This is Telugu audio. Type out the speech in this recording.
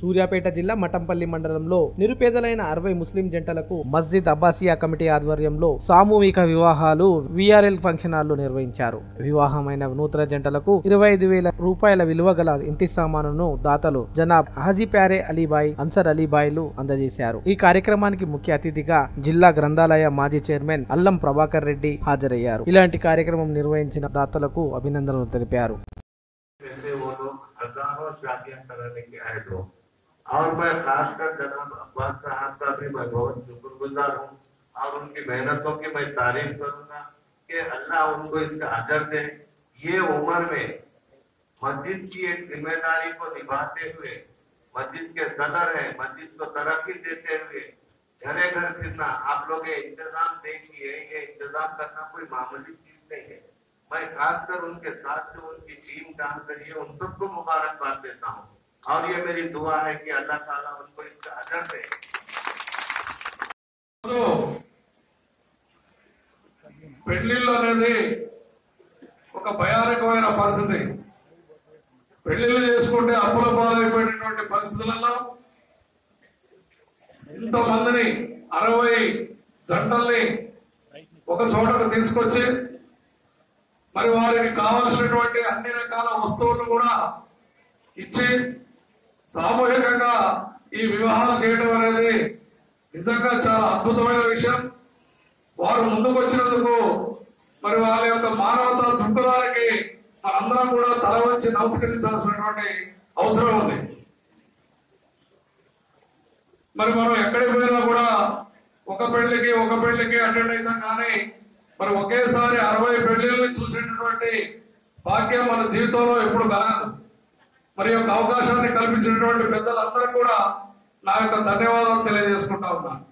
సూర్యాపేట జిల్లా మఠంపల్లి మండలంలో నిరుపేదలైన అరవై ముస్లిం జంటలకు మస్జిద్ అబ్బాసియా కమిటీ ఆధ్వర్యంలో సామూహిక వివాహాలు విఆర్ఎల్ ఫంక్షన్ హాల్లో నిర్వహించారు. వివాహమైన నూతన జంటలకు ఇరవై ఐదు వేల రూపాయల విలువ గల ఇంటి సామానును దాతలు జనాబ్ హాజీ ప్యారే అలీబాయ్ అన్సర్ అలీబాయ్లు అందజేశారు. ఈ కార్యక్రమానికి ముఖ్య అతిథిగా జిల్లా గ్రంథాలయ మాజీ చైర్మన్ అల్లం ప్రభాకర్ రెడ్డి హాజరయ్యారు. ఇలాంటి కార్యక్రమం నిర్వహించిన దాతలకు అభినందనలు తెలిపారు. और मैं खासकर जनाब अब्बास साहब का भी मैं बहुत शुक्रगुजार हूँ और उनकी मेहनतों की मैं तारीफ़ करूँगा कि अल्लाह उनको इसका अजर दे। ये उम्र में मस्जिद की एक ज़िम्मेदारी को निभाते हुए, मस्जिद के सदर है, मस्जिद को तरक्की देते हुए, घरे घर फिरना, आप लोग ये इंतज़ाम देखिए, ये इंतज़ाम करना कोई मामूली चीज़ नहीं है। मैं खासकर उनके साथ जो उनकी टीम काम करिए, उन सबको मुबारकबाद देता हूँ। और ये मेरी दुआ है कि अल्लाह ताला उनको इसका अजर दे పెళ్లిళ్ళు అనేది ఒక భయానకమైన పరిస్థితి పెళ్లిళ్ళు చేసుకుంటే అప్పుల పాలైపోయినటువంటి పరిస్థితులలో ఇంతమందిని అరవై జంటల్ని ఒక చోటకు తీసుకొచ్చి మరి వారికి కావలసినటువంటి అన్ని రకాల వస్తువులు కూడా ఇచ్చి సామూహికంగా ఈ వివాహాలు చేయడం అనేది నిజంగా చాలా అద్భుతమైన విషయం. వారు ముందుకు వచ్చినందుకు మరి వాళ్ళ యొక్క మానవత దృక్పథానికి మనందరం కూడా తల వచ్చి నమస్కరించాల్సినటువంటి అవసరం ఉంది. మరి మనం ఎక్కడికి పోయినా కూడా ఒక పెళ్ళికి ఒక పెళ్ళికి అటెండ్ అవుతాం కానీ మరి ఒకేసారి అరవై పెళ్ళిళ్ళని చూసేటటువంటి భాగ్యం మన జీవితంలో ఎప్పుడు కలగదు. మరి యొక్క అవకాశాన్ని కల్పించినటువంటి పెద్దలందరూ కూడా నా యొక్క ధన్యవాదాలు తెలియజేసుకుంటా ఉన్నాను.